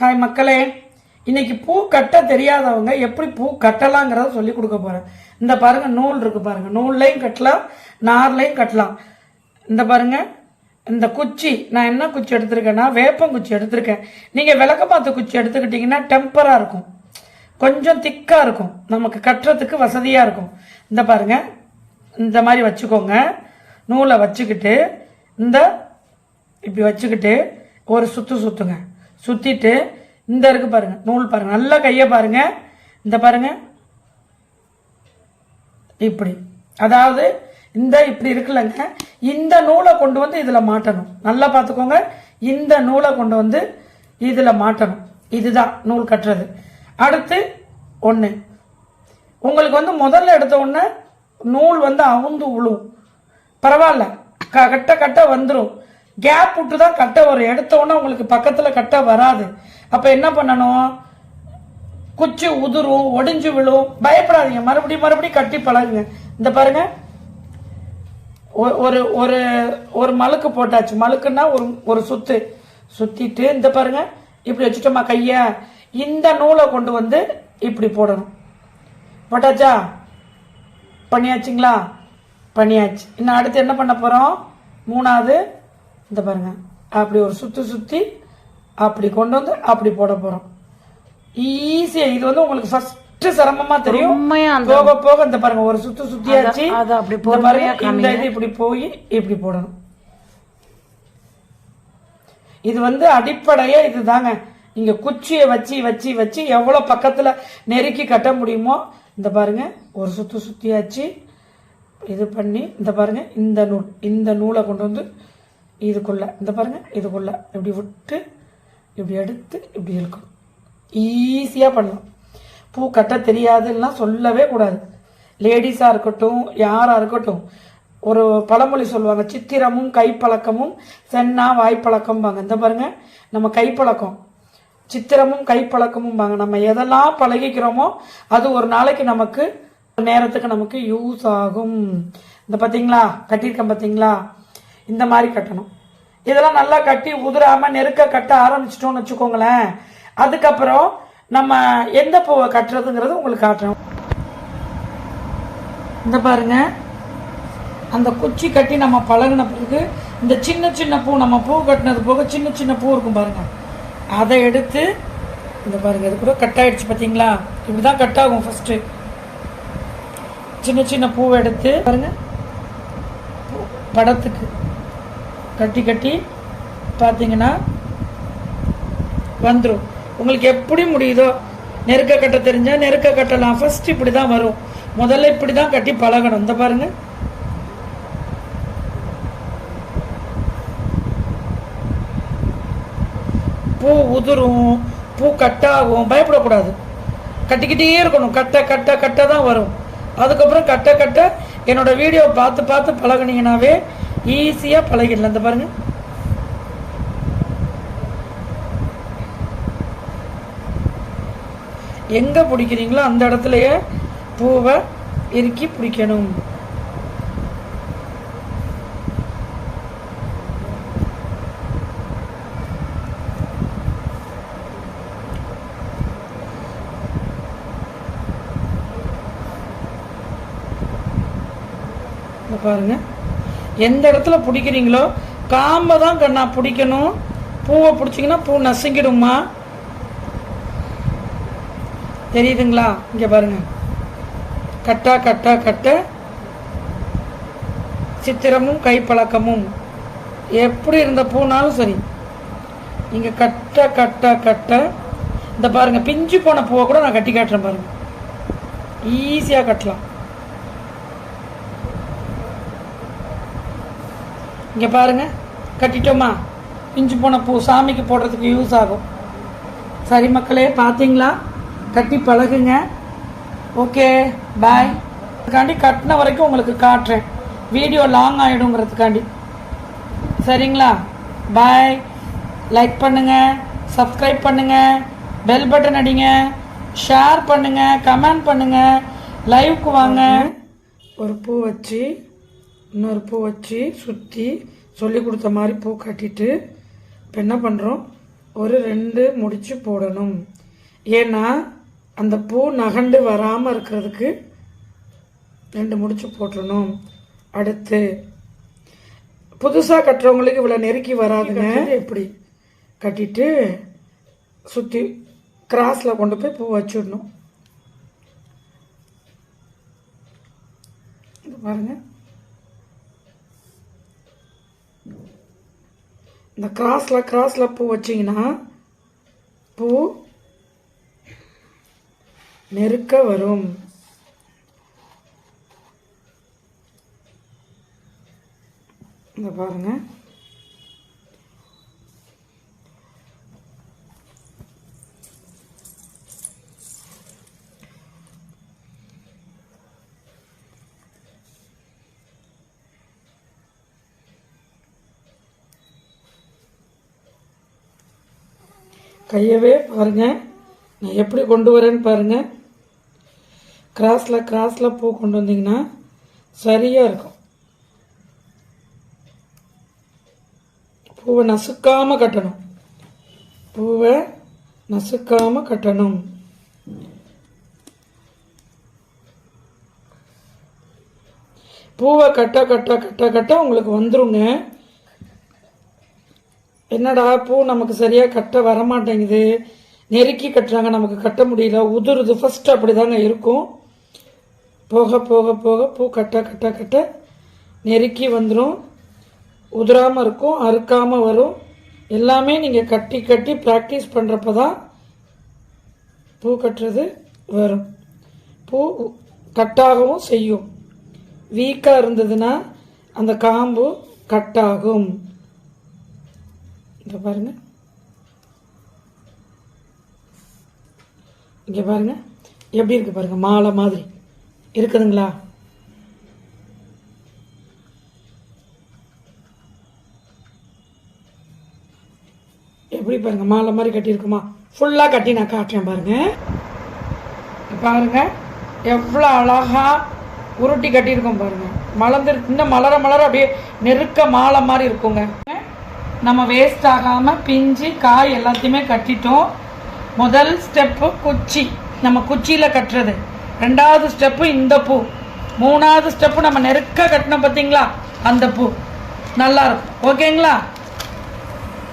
Hi மக்களே இன்னைக்கு பூ கட்ட தெரியாதவங்க எப்படி பூ கட்டலாங்கிறத சொல்லி கொடுக்க போகிறேன் இந்த பாருங்க நூல் இருக்கு பாருங்க. நூல்லையும் கட்டலாம் நார்லையும் கட்டலாம். இந்த பாருங்க இந்த குச்சி நான் என்ன குச்சி எடுத்திருக்கேன்னா வேப்பங்குச்சி எடுத்திருக்கேன். நீங்கள் விளக்க பார்த்த குச்சி எடுத்துக்கிட்டிங்கன்னா டெம்பராக இருக்கும். கொஞ்சம் திக்காக இருக்கும். நமக்கு கட்டுறதுக்கு வசதியாக இருக்கும். இந்த பாருங்க இந்த மாதிரி வச்சுக்கோங்க. நூலை வச்சுக்கிட்டு இந்த இப்படி வச்சுக்கிட்டு ஒரு சுத்து சுத்துங்க. சுத்திட்டு இந்த இருக்கு பாருங்க நூல் பாருங்க நல்லா கையை பாருங்க. இந்த பாருங்க. இப்படி. அதாவது இந்த இப்படி இருக்குல்லங்க. இந்த நூலை கொண்டு வந்து இதுல மாட்டணும். நல்லா பார்த்துக்கோங்க. இந்த நூலை கொண்டு வந்து இதுல மாட்டணும். இதுதான் நூல் கட்டுறது. அடுத்து ஒன்று உங்களுக்கு வந்து முதல்ல எடுத்த உடனே நூல் வந்து அவுந்து விழும் பரவாயில்ல. க கட்ட கட்ட வந்துடும் கேப் விட்டு தான் கட்டை வரும். எடுத்த உங்களுக்கு பக்கத்தில் கட்டை வராது. அப்போ என்ன பண்ணணும்? குச்சி உதிரும் ஒடிஞ்சு விழும் பயப்படாதீங்க. மறுபடியும் மறுபடியும் கட்டி பழகுங்க. இந்த பாருங்க. ஒரு ஒரு ஒரு மழுக்கு போட்டாச்சு. மழுக்குன்னா ஒரு ஒரு சுத்து. சுத்திட்டு இந்த பாருங்க. இப்படி வச்சுட்டோமா கைய? இந்த நூலை கொண்டு வந்து இப்படி போடணும். போட்டாச்சா? பண்ணியாச்சுங்களா? பண்ணியாச்சு. இன்னும் அடுத்து என்ன பண்ண போறோம்? மூணாவது இந்த பாருங்க. அப்படி ஒரு சுத்து சுத்தி அப்படி கொண்டு வந்து அப்படி போட போறோம். ஈஸியா இது வந்து உங்களுக்கு ஃபர்ஸ்ட் சிரமமா தெரியும். போக போக இந்த பாருங்க ஒரு சுத்து சுத்தியாச்சு. அத- அப்படி பாருங்க, இந்த இது இப்படி போய் இப்படி போடணும். இது வந்து அடிப்படையே இதுதாங்க. நீங்க குச்சியை வச்சு வச்சு வச்சு எவ்வளவு பக்கத்துல நெருக்கி கட்ட முடியுமோ இந்த பாருங்க ஒரு சுத்து சுத்தியாச்சு. இது பண்ணி இந்த பாருங்க இந்த நூல் இந்த நூலை கொண்டு வந்து இதுக்குள்ளே இந்த பாருங்கள் இதுக்குள்ளே. இப்படி விட்டு இப்படி எடுத்து இப்படி இழுக்கணும் ஈஸியாக பண்ணலாம். பூ கட்ட தெரியாதுன்னா சொல்லவே கூடாது. லேடிஸாக இருக்கட்டும் யாராக இருக்கட்டும் ஒரு பழமொழி சொல்லுவாங்க சித்திரமும் கைப்பழக்கமும் சென்னா வாய்ப்பழக்கம்பாங்க. இந்த பாருங்க நம்ம கைப்பழக்கம். சித்திரமும் கைப்பழக்கமும் பாங்க நம்ம எதெல்லாம் பழகிக்கிறோமோ அது ஒரு நாளைக்கு நமக்கு ஒரு நேரத்துக்கு நமக்கு யூஸ் ஆகும். இந்த பார்த்தீங்களா கட்டியிருக்கேன் பார்த்தீங்களா இந்த மாதிரி கட்டணும். இதெல்லாம் நல்லா கட்டி உதிராம நெருக்க கட்ட ஆரம்பிச்சிட்டோம்னு வச்சுக்கோங்களேன். அதுக்கப்புறம் நம்ம எந்த பூவை கட்டுறதுங்கிறது உங்களுக்கு காட்டுறோம் இந்த பாருங்க. அந்த குச்சி கட்டி நம்ம பழகுன பிறகு இந்த சின்ன சின்ன பூ நம்ம பூ கட்டினது போக சின்ன சின்ன பூ இருக்கும் பாருங்க. அதை எடுத்து இந்த பாருங்க இது கூட கட் ஆயிடுச்சு பார்த்தீங்களா இப்படி தான் கட் ஆகும் ஃபர்ஸ்ட் சின்ன சின்ன பூவை எடுத்து பாருங்க. பூ- படத்துக்கு. கட்டி கட்டி பார்த்தீங்கன்னா வந்துடும் உங்களுக்கு எப்படி முடியுதோ நெருக்க கட்ட தெரிஞ்சால் நெருக்க கட்டலாம். ஃபஸ்ட் இப்படி தான் வரும். முதல்ல இப்படி தான் கட்டி பழகணும். இந்த பாருங்க. பூ உதிரும். பூ கட்டாகும். பயப்படக்கூடாது. கட்டிக்கிட்டே இருக்கணும். கட்ட கட்ட கட்ட தான் வரும். அதுக்கப்புறம் கட்ட கட்ட என்னோட வீடியோ பார்த்து பார்த்து பழகினீங்கன்னாவே ஈஸியாக பழகிடலாம். இந்த பாருங்க. எங்கே பிடிக்கிறீங்களோ அந்த இடத்துலையே பூவை இறுக்கி பிடிக்கணும். பாருங்க. எந்த இடத்துல பிடிக்கிறீங்களோ காம்பை தான் கண்ணா பிடிக்கணும். பூவை பிடிச்சிங்கன்னா பூ நசுங்கிடுமா தெரியுதுங்களா? இங்கே பாருங்க. கட்டா கட்டா கட்ட. சித்திரமும் கைப்பழக்கமும். எப்படி இருந்த பூனாலும் சரி. இங்கே கட்ட கட்ட கட்ட. இந்த பாருங்க பிஞ்சு போன பூவை கூட நான் கட்டி காட்டுறேன் பாருங்கள் ஈஸியாக கட்டலாம். இங்கே பாருங்கள் கட்டிட்டோமா? பிஞ்சு போன பூ சாமிக்கு போடுறதுக்கு யூஸ் ஆகும். சரி மக்களே பார்த்தீங்களா கட்டி பழகுங்க. ஓகே பாய் அதுக்காண்டி கட்டின வரைக்கும் உங்களுக்கு காட்டுறேன். வீடியோ லாங் ஆகிடுங்கிறதுக்காண்டி சரிங்களா? பாய் லைக் பண்ணுங்கள் சப்ஸ்கிரைப் பண்ணுங்கள் பெல் பட்டன் அடிங்க ஷேர் பண்ணுங்கள் கமெண்ட் பண்ணுங்கள் லைவுக்கு வாங்க. ஒரு பூ வச்சு இன்னொரு பூ வச்சு சுற்றி சொல்லி கொடுத்த மாதிரி பூ கட்டிட்டு இப்போ என்ன பண்ணுறோம் ஒரு ரெண்டு முடிச்சு போடணும். ஏன்னா அந்த பூ நகண்டு வராமல் இருக்கிறதுக்கு ரெண்டு முடிச்சு போட்டுறணும். அடுத்து புதுசாக கட்டுறவங்களுக்கு இவ்வளோ நெருக்கி வராதுங்க. எப்படி? கட்டிட்டு சுற்றி கிராஸில் கொண்டு போய் பூ வச்சிடணும். இது இந்த கிராஸில் கிராஸில் பூ வச்சிங்கன்னா பூ நெருக்க வரும் இந்த பாருங்க கையவே பாருங்க. நான் எப்படி கொண்டு வரேன்னு பாருங்க. கிராஸில் கிராஸில் பூ கொண்டு வந்தீங்கன்னா சரியாக இருக்கும். பூவை நசுக்காம கட்டணும். பூவை நசுக்காம கட்டணும். பூவை கட்ட கட்ட கட்ட கட்ட உங்களுக்கு வந்துருங்க. என்னடா பூ நமக்கு சரியாக கட்ட வரமாட்டேங்குது? நெருக்கி கட்டுறாங்க நமக்கு கட்ட முடியல. உதுருது ஃபர்ஸ்ட் அப்படிதாங்க இருக்கும். போக போக போக பூ கட்ட கட்ட கட்ட நெருக்கி வந்துடும் உதிராமல் இருக்கும் அறுக்காமல் வரும். எல்லாமே நீங்கள் கட்டி கட்டி ப்ராக்டிஸ் பண்ணுறப்ப தான் பூ கட்டுறது வரும். பூ கட்டாகவும் செய்யும். வீக்காக இருந்ததுன்னா அந்த காம்பு கட்டாகும். இங்கே பாருங்க. இங்கே பாருங்க. எப்படி இருக்கு பாருங்க? மாலை மாதிரி. இருக்குதுங்களா? எப்படி பாருங்க? மாலை மாதிரி கட்டியிருக்குமா? ஃபுல்லாக கட்டி நான் காட்டுறேன் பாருங்க. பாருங்க. எவ்வளோ அழகா உருட்டி கட்டியிருக்கோம் பாருங்க. மலர்ந்து இன்னும் மலர மலர அப்படியே நெருக்க மாலை மாதிரி இருக்குங்க. நம்ம வேஸ்ட் ஆகாமல் பிஞ்சு காய் எல்லாத்தையுமே கட்டிட்டோம். முதல் ஸ்டெப்பு குச்சி. நம்ம குச்சியில் கட்டுறது. ரெண்டாவது ஸ்டெப்பு இந்த பூ. மூணாவது ஸ்டெப்பு நம்ம நெருக்க கட்டினோம் பார்த்தீங்களா அந்த பூ. நல்லாயிருக்கும் ஓகேங்களா